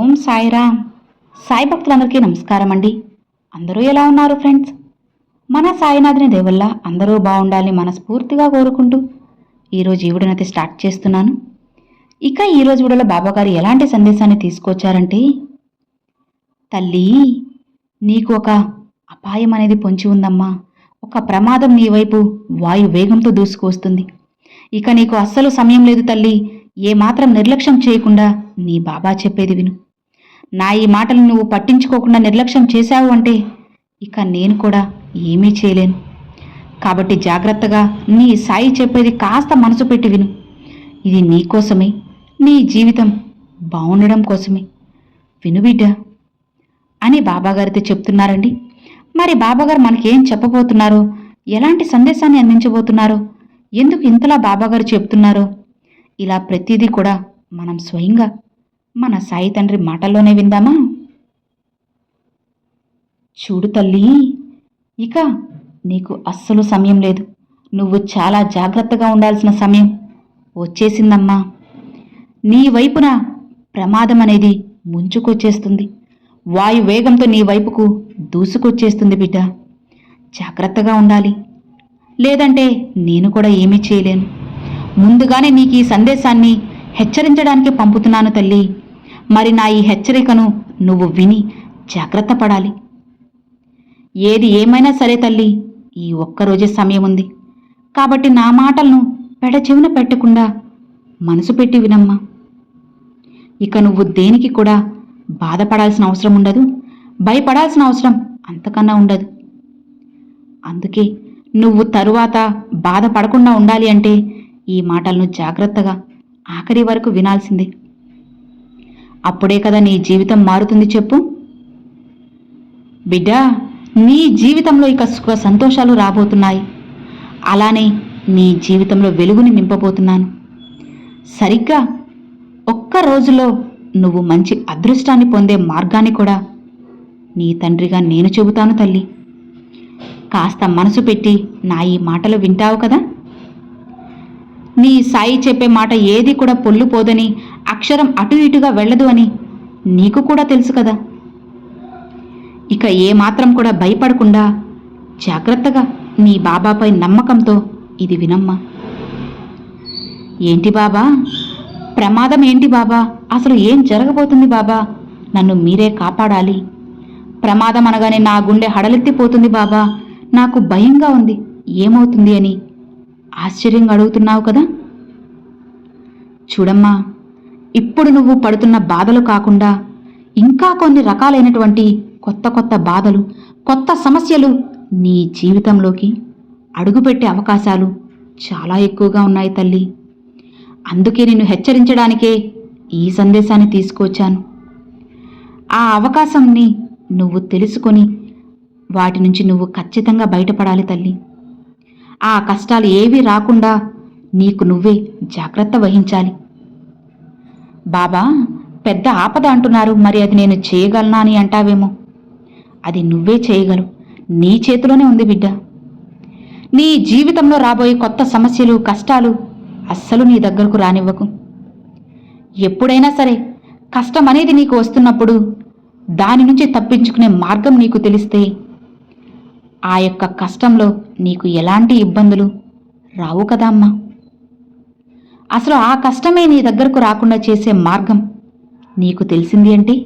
ఓం సాయిరామ్. సాయి భక్తులందరికీ నమస్కారం అండి అందరూ ఎలా ఉన్నారు ఫ్రెండ్స్? మన సాయినాథుని దేవల్ల అందరూ బాగుండాలని మనస్ఫూర్తిగా కోరుకుంటూ ఈరోజు ఈ వీడియోనైతే స్టార్ట్ చేస్తున్నాను. ఇక ఈరోజు వీడియోలో బాబాగారు ఎలాంటి సందేశాన్ని తీసుకొచ్చారంటే తల్లి నీకు ఒక అపాయం అనేది పొంచి ఉందమ్మా. ఒక ప్రమాదం నీ వైపు వాయు వేగంతో దూసుకువస్తుంది. ఇక నీకు అస్సలు సమయం లేదు తల్లి. ఏమాత్రం నిర్లక్ష్యం చేయకుండా నీ బాబా చెప్పేది విను. నా ఈ మాటలు నువ్వు పట్టించుకోకుండా నిర్లక్ష్యం చేశావు అంటే ఇక నేను కూడా ఏమీ చేయలేను. కాబట్టి జాగ్రత్తగా నీ సాయి చెప్పేది కాస్త మనసు పెట్టి విను. ఇది నీ కోసమే నీ జీవితం బాగుండడం కోసమే. విను బిడ్డ అని బాబాగారితో చెప్తున్నారండి. మరి బాబాగారు మనకేం చెప్పబోతున్నారో ఎలాంటి సందేశాన్ని అందించబోతున్నారో ఎందుకు ఇంతలా బాబాగారు చెప్తున్నారో ఇలా ప్రతిదీ కూడా మనం స్వయంగా మన సాయి తండ్రి మాటల్లోనే విందామా? చూడు తల్లి ఇక నీకు అస్సలు సమయం లేదు. నువ్వు చాలా జాగ్రత్తగా ఉండాల్సిన సమయం వచ్చేసిందమ్మా. నీ వైపున ప్రమాదం అనేది ముంచుకొచ్చేస్తుంది. వాయు వేగంతో నీ వైపుకు దూసుకొచ్చేస్తుంది బిడ్డ. జాగ్రత్తగా ఉండాలి. లేదంటే నేను కూడా ఏమీ చేయలేను. ముందుగానే నీకు ఈ సందేశాన్ని హెచ్చరించడానికి పంపుతున్నాను తల్లి. మరి నా ఈ హెచ్చరికను నువ్వు విని జాగ్రత్త పడాలి. ఏది ఏమైనా సరే తల్లి ఈ ఒక్కరోజే సమయం ఉంది. కాబట్టి నా మాటలను పెడచెవిన పెట్టకుండా మనసు పెట్టి వినమ్మా. ఇక నువ్వు దేనికి కూడా బాధపడాల్సిన అవసరం ఉండదు భయపడాల్సిన అవసరం అంతకన్నా ఉండదు. అందుకే నువ్వు తరువాత బాధపడకుండా ఉండాలి అంటే ఈ మాటలను జాగ్రత్తగా ఆఖరి వరకు వినాల్సిందే. అప్పుడే కదా నీ జీవితం మారుతుంది చెప్పు. బిడ్డా నీ జీవితంలో ఇక సుఖ సంతోషాలు రాబోతున్నాయి. అలానే నీ జీవితంలో వెలుగుని నింపబోతున్నాను. సరిగ్గా ఒక్క రోజులో నువ్వు మంచి అదృష్టాన్ని పొందే మార్గాన్ని కూడా నీ తండ్రిగా నేను చెబుతాను తల్లి. కాస్త మనసు పెట్టి నా ఈ మాటలు వింటావు కదా? నీ సాయి చెప్పే మాట ఏది కూడా పొల్లుపోదని అక్షరం అటు ఇటుగా వెళ్ళదు అని నీకు కూడా తెలుసు కదా. ఇక ఏమాత్రం కూడా భయపడకుండా జాగ్రత్తగా నీ బాబాపై నమ్మకంతో ఇది వినమ్మా. ఏంటి బాబా? ప్రమాదం ఏంటి బాబా? అసలు ఏం జరగబోతుంది బాబా? నన్ను మీరే కాపాడాలి. ప్రమాదం అనగానే నా గుండె హడలెత్తిపోతుంది బాబా. నాకు భయంగా ఉంది. ఏమవుతుంది అని ఆశ్చర్యంగా అడుగుతున్నావు కదా? చూడమ్మా ఇప్పుడు నువ్వు పడుతున్న బాధలు కాకుండా ఇంకా కొన్ని రకాలైనటువంటి కొత్త కొత్త బాధలు కొత్త సమస్యలు నీ జీవితంలోకి అడుగుపెట్టే అవకాశాలు చాలా ఎక్కువగా ఉన్నాయి తల్లి. అందుకే నిన్ను హెచ్చరించడానికే ఈ సందేశాన్ని తీసుకొచ్చాను ఆ అవకాశంని నువ్వు తెలుసుకొని వాటి నుంచి నువ్వు ఖచ్చితంగా బయటపడాలి తల్లి. ఆ కష్టాలు ఏవీ రాకుండా నీకు నువ్వే జాగ్రత్త వహించాలి. బాబా పెద్ద ఆపద అంటున్నారు మరి అది నేను చేయగలనా అని అంటావేమో. అది నువ్వే చేయగలవు. నీ చేతిలోనే ఉంది బిడ్డ. నీ జీవితంలో రాబోయే కొత్త సమస్యలు కష్టాలు అస్సలు నీ దగ్గరకు రానివ్వకు. ఎప్పుడైనా సరే కష్టం అనేది నీకు వస్తున్నప్పుడు దాని నుంచి తప్పించుకునే మార్గం నీకు తెలిస్తే ఆ యొక్క కష్టంలో నీకు ఎలాంటి ఇబ్బందులు రావు కదా అమ్మా. అసలు ఆ కష్టమే నీ దగ్గరకు రాకుండా చేసే మార్గం. నీకు తెలిసింది అంటే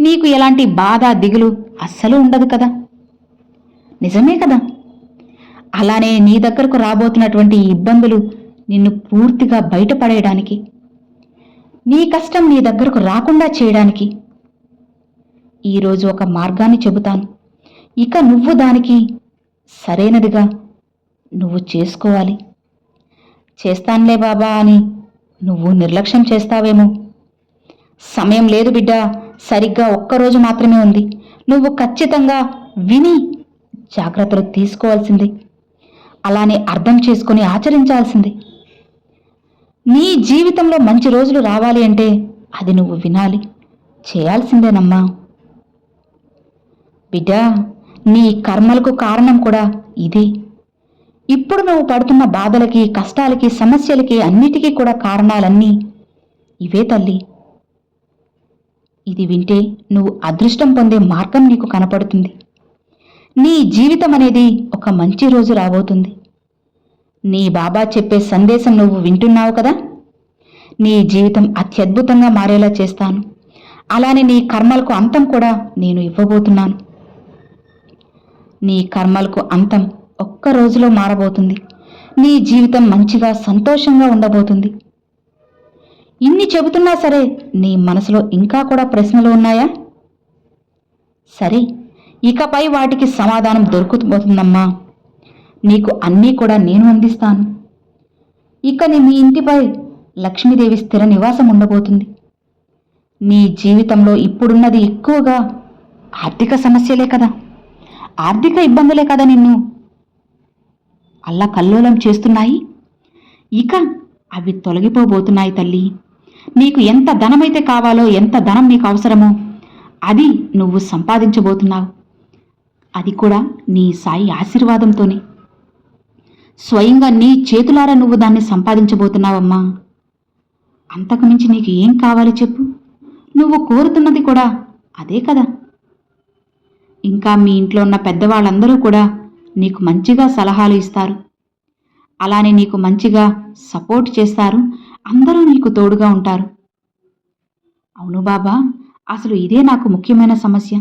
నీకు ఎలాంటి బాధ దిగులు అస్సలు ఉండదు కదా. నిజమే కదా. అలానే నీ దగ్గరకు రాబోతున్నటువంటి ఇబ్బందులు నిన్ను పూర్తిగా బయటపడేయడానికి నీ కష్టం నీ దగ్గరకు రాకుండా చేయడానికి. ఈరోజు ఒక మార్గాన్ని చెబుతాను. ఇక నువ్వు దానికి సరైనదిగా నువ్వు చేసుకోవాలి. చేస్తానులే బాబా అని నువ్వు నిర్లక్ష్యం చేస్తావేమో. సమయం లేదు బిడ్డ సరిగ్గా ఒక్కరోజు మాత్రమే ఉంది. నువ్వు ఖచ్చితంగా విని జాగ్రత్తలు తీసుకోవాల్సింది. అలానే అర్థం చేసుకొని ఆచరించాల్సింది. నీ జీవితంలో మంచి రోజులు రావాలి అంటే అది నువ్వు వినాలి. చేయాల్సిందేనమ్మా. బిడ్డా నీ కర్మలకు కారణం కూడా ఇదే. ఇప్పుడు నువ్వు పడుతున్న బాధలకి కష్టాలకి సమస్యలకి అన్నిటికీ కూడా కారణాలన్నీ ఇవే తల్లి. ఇది వింటే నువ్వు అదృష్టం పొందే మార్గం నీకు కనపడుతుంది. నీ జీవితం అనేది ఒక మంచి రోజు రాబోతుంది. నీ బాబా చెప్పే సందేశం నువ్వు వింటున్నావు కదా? నీ జీవితం అత్యద్భుతంగా మారేలా చేస్తాను. అలానే నీ కర్మలకు అంతం కూడా నేను ఇవ్వబోతున్నాను. నీ కర్మలకు అంతం ఒక్క రోజులో మారబోతుంది. నీ జీవితం మంచిగా సంతోషంగా ఉండబోతుంది. ఇన్ని చెబుతున్నా సరే నీ మనసులో ఇంకా కూడా ప్రశ్నలు ఉన్నాయా? సరే ఇకపై వాటికి సమాధానం దొరుకుతుపోతుందమ్మా నీకు అన్నీ కూడా నేను అందిస్తాను. ఇక నీ మీ ఇంటిపై లక్ష్మీదేవి స్థిర నివాసం ఉండబోతుంది. నీ జీవితంలో ఇప్పుడున్నది ఎక్కువగా ఆర్థిక సమస్యలే కదా. ఆర్థిక ఇబ్బందులే కదా నిన్ను. అల్లా కల్లోలం చేస్తున్నాయి? ఇక అవి తొలగిపోబోతున్నాయి తల్లి. నీకు ఎంత ధనమైతే కావాలో ఎంత ధనం నీకు అవసరమో అది నువ్వు సంపాదించబోతున్నావు. అది కూడా నీ సాయి ఆశీర్వాదంతోనే. స్వయంగా నీ చేతులారా నువ్వు దాన్ని సంపాదించబోతున్నావమ్మా. అంతకుమించి నీకు ఏం కావాలి చెప్పు. నువ్వు కోరుతున్నది కూడా అదే కదా. ఇంకా మీ ఇంట్లో ఉన్న పెద్దవాళ్ళందరూ కూడా నీకు మంచిగా సలహాలు ఇస్తారు. అలానే నీకు మంచిగా సపోర్ట్ చేస్తారు. అందరూ నీకు తోడుగా ఉంటారు. అవును బాబా అసలు ఇదే నాకు ముఖ్యమైన సమస్య.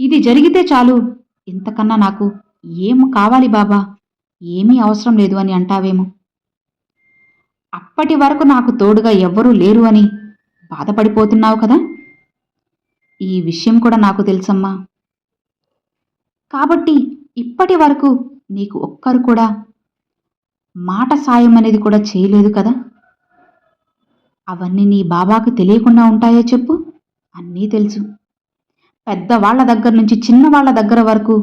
ఇది జరిగితే చాలు. ఇంతకన్నా నాకు ఏం కావాలి బాబా? ఏమీ అవసరం లేదు అని అంటావేమో. అప్పటి వరకు నాకు తోడుగా ఎవ్వరూ లేరు అని బాధపడిపోతున్నావు కదా? ఈ విషయం కూడా నాకు తెలుసమ్మా. కాబట్టి ఇప్పటి వరకు నీకు ఒక్కరు కూడా మాట సాయం అనేది కూడా చేయలేదు కదా? అవన్నీ నీ బాబాకు తెలియకుండా ఉంటాయో చెప్పు. అన్నీ తెలుసు. పెద్దవాళ్ళ దగ్గర నుంచి చిన్నవాళ్ళ దగ్గర వరకు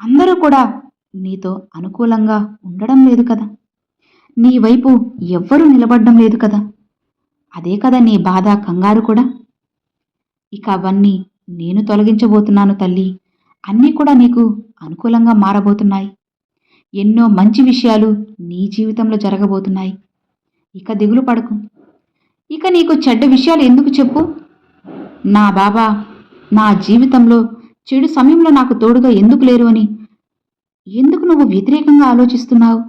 అందరూ కూడా నీతో అనుకూలంగా ఉండడం లేదు కదా? నీ వైపు ఎవ్వరూ నిలబడడం లేదు కదా? అదే కదా నీ బాధ కంగారు కూడా? ఇక అవన్నీ నేను తొలగించబోతున్నాను తల్లి. అన్నీ కూడా నీకు అనుకూలంగా మారబోతున్నాయి. ఎన్నో మంచి విషయాలు నీ జీవితంలో జరగబోతున్నాయి. ఇక దిగులు పడకు. ఇక నీకు చెడ్డ విషయాలు ఎందుకు చెప్పు? నా బాబా నా జీవితంలో చెడు సమయంలో నాకు తోడుగా ఎందుకు లేరు అని ఎందుకు నువ్వు వ్యతిరేకంగా ఆలోచిస్తున్నావు?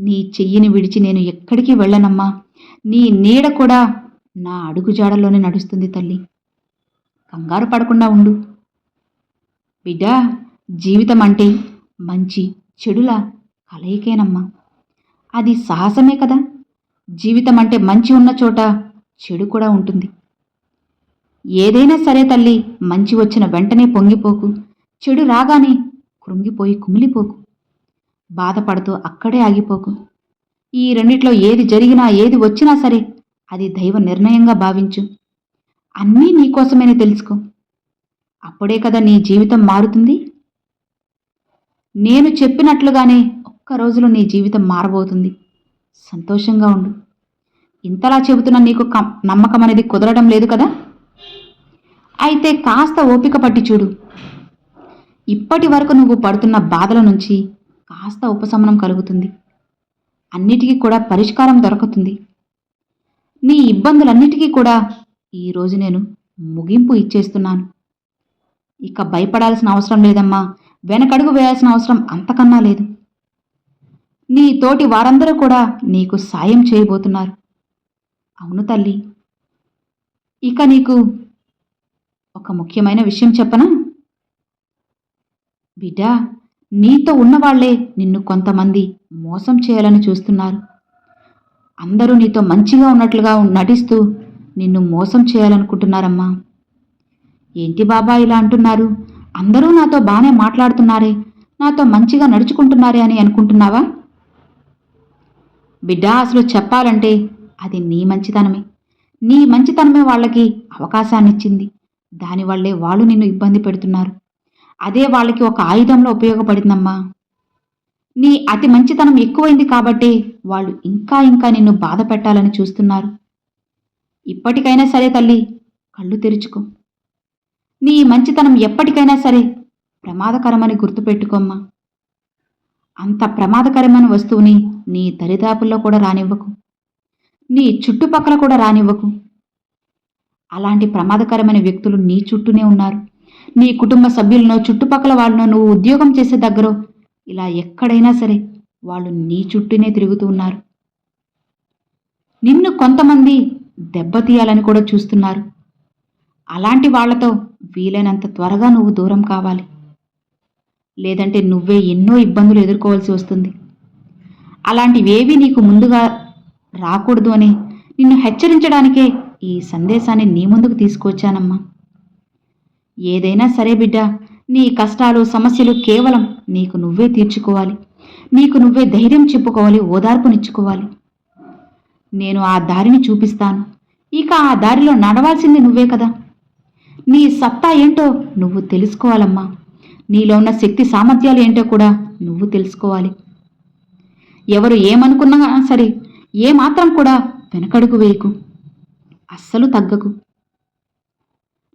నీ చెయ్యిని విడిచి నేను ఎక్కడికి వెళ్ళనమ్మా. నీ నీడ కూడా నా అడుగుజాడలోనే నడుస్తుంది తల్లి. కంగారు పడకుండా ఉండు. బిడ్డా జీవితం అంటే మంచి చెడుల కలయికేనమ్మా. అది సాహసమే కదా. జీవితం అంటే మంచి ఉన్న చోట చెడు కూడా ఉంటుంది. ఏదైనా సరే తల్లి మంచి వచ్చిన వెంటనే పొంగిపోకు. చెడు రాగానే కృంగిపోయి కుమిలిపోకు. బాధపడుతూ అక్కడే ఆగిపోకు. ఈ రెండిట్లో ఏది జరిగినా ఏది వచ్చినా సరే అది దైవ నిర్ణయంగా భావించు. అన్నీ నీకోసమేనే తెలుసుకో. అప్పుడే కదా నీ జీవితం మారుతుంది. నేను చెప్పినట్లుగానే ఒక్క రోజులో నీ జీవితం మారబోతుంది. సంతోషంగా ఉండు. ఇంతలా చెబుతున్న నీకు కం- నమ్మకం అనేది కుదరడం లేదు కదా? అయితే కాస్త ఓపిక పట్టి చూడు. ఇప్పటి వరకు నువ్వు పడుతున్న బాధల నుంచి కాస్త ఉపశమనం కలుగుతుంది. అన్నిటికీ కూడా పరిష్కారం దొరుకుతుంది. నీ ఇబ్బందులన్నిటికీ కూడా ఈరోజు నేను ముగింపు ఇచ్చేస్తున్నాను. ఇక భయపడాల్సిన అవసరం లేదమ్మా. వెనకడుగు వేయాల్సిన అవసరం అంతకన్నా లేదు. నీ తోటి వారందరూ కూడా నీకు సాయం చేయబోతున్నారు. అవును తల్లి. ఇక నీకు ఒక ముఖ్యమైన విషయం చెప్పనా? బిడ్డా నీతో ఉన్నవాళ్ళే నిన్ను కొంతమంది మోసం చేయాలని చూస్తున్నారు. అందరూ నీతో మంచిగా ఉన్నట్లుగా నటిస్తూ నిన్ను మోసం చేయాలనుకుంటున్నారమ్మా. ఏంటి బాబా ఇలా అంటున్నారు? అందరూ నాతో బానే మాట్లాడుతున్నారే. నాతో మంచిగా నడుచుకుంటున్నారే అని అనుకుంటున్నావా? బిడ్డా అసలు చెప్పాలంటే అది నీ మంచితనమే. నీ మంచితనమే వాళ్ళకి అవకాశాన్నిచ్చింది. దానివల్లే వాళ్ళు నిన్ను ఇబ్బంది పెడుతున్నారు. అదే వాళ్ళకి ఒక ఆయుధంలో ఉపయోగపడిందమ్మా. నీ అతి మంచితనం ఎక్కువైంది కాబట్టి వాళ్ళు ఇంకా ఇంకా నిన్ను బాధ పెట్టాలని చూస్తున్నారు. ఇప్పటికైనా సరే తల్లి కళ్ళు తెరుచుకో. నీ మంచితనం ఎప్పటికైనా సరే ప్రమాదకరమని గుర్తుపెట్టుకోమ్మా. అంత ప్రమాదకరమైన వస్తువుని నీ దరిదాపుల్లో కూడా రానివ్వకు. నీ చుట్టుపక్కల కూడా రానివ్వకు. అలాంటి ప్రమాదకరమైన వ్యక్తులు నీ చుట్టూనే ఉన్నారు. నీ కుటుంబ సభ్యులనో చుట్టుపక్కల వాళ్ళనో నువ్వు ఉద్యోగం చేసే దగ్గర ఇలా ఎక్కడైనా సరే వాళ్ళు నీ చుట్టూనే తిరుగుతూ ఉన్నారు. నిన్ను కొంతమంది దెబ్బతీయాలని కూడా చూస్తున్నారు. అలాంటి వాళ్ళతో వీలైనంత త్వరగా నువ్వు దూరం కావాలి. లేదంటే నువ్వే ఎన్నో ఇబ్బందులు ఎదుర్కోవాల్సి వస్తుంది. అలాంటివేవీ నీకు ముందుగా రాకూడదు అని నిన్ను హెచ్చరించడానికే ఈ సందేశాన్ని నీ ముందుకు తీసుకొచ్చానమ్మా ఏదైనా సరే బిడ్డ నీ కష్టాలు సమస్యలు కేవలం నీకు నువ్వే తీర్చుకోవాలి. నీకు నువ్వే ధైర్యం చెప్పుకోవాలి ఓదార్పునిచ్చుకోవాలి. నేను ఆ దారిని చూపిస్తాను. ఇక ఆ దారిలో నడవాల్సింది నువ్వే కదా. నీ సత్తా ఏంటో నువ్వు తెలుసుకోవాలమ్మా. నీలో ఉన్న శక్తి సామర్థ్యాలు ఏంటో కూడా నువ్వు తెలుసుకోవాలి. ఎవరు ఏమనుకున్నా సరే ఏమాత్రం కూడా వెనకడుగు వేయకు. అస్సలు తగ్గకు.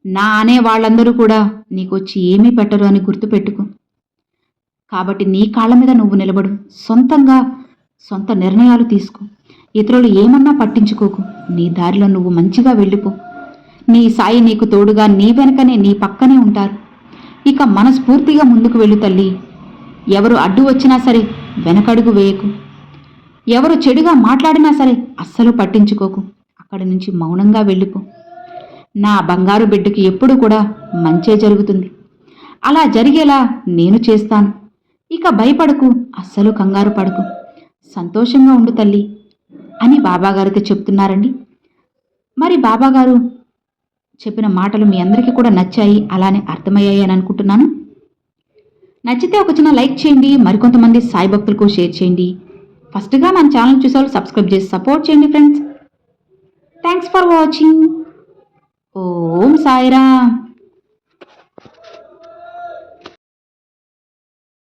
నా అనే వాళ్ళందరూ కూడా నీకొచ్చి ఏమీ పెట్టరు అని గుర్తుపెట్టుకో. కాబట్టి నీ కాళ్ళ మీద నువ్వు నిలబడు. సొంతంగా సొంత నిర్ణయాలు తీసుకో. ఇతరులు ఏమన్నా పట్టించుకోకు. నీ దారిలో నువ్వు మంచిగా వెళ్ళిపో. నీ సాయి నీకు తోడుగా నీ వెనకనే నీ పక్కనే ఉంటారు. ఇక మనస్ఫూర్తిగా ముందుకు వెళ్ళు తల్లి. ఎవరు అడ్డు వచ్చినా సరే వెనకడుగు వేయకు. ఎవరు చెడుగా మాట్లాడినా సరే అస్సలు పట్టించుకోకు. అక్కడి నుంచి మౌనంగా వెళ్ళిపో. నా బంగారు బిడ్డకి ఎప్పుడు కూడా మంచే జరుగుతుంది. అలా జరిగేలా నేను చేస్తాను. ఇక భయపడకు అస్సలు కంగారు పడకు. సంతోషంగా ఉండు తల్లి అని బాబాగారితో చెప్తున్నారండి. మరి బాబాగారు చెప్పిన మాటలు మీ అందరికీ కూడా నచ్చాయి అలానే అర్థమయ్యాయి అని అనుకుంటున్నాను. నచ్చితే ఒక చిన్న లైక్ చేయండి మరికొంతమంది సాయి భక్తులకు షేర్ చేయండి. ఫస్ట్గా మన ఛానల్ చూసేవాళ్ళు సబ్స్క్రైబ్ చేసి సపోర్ట్ చేయండి friends. Thanks for watching Om Sairam.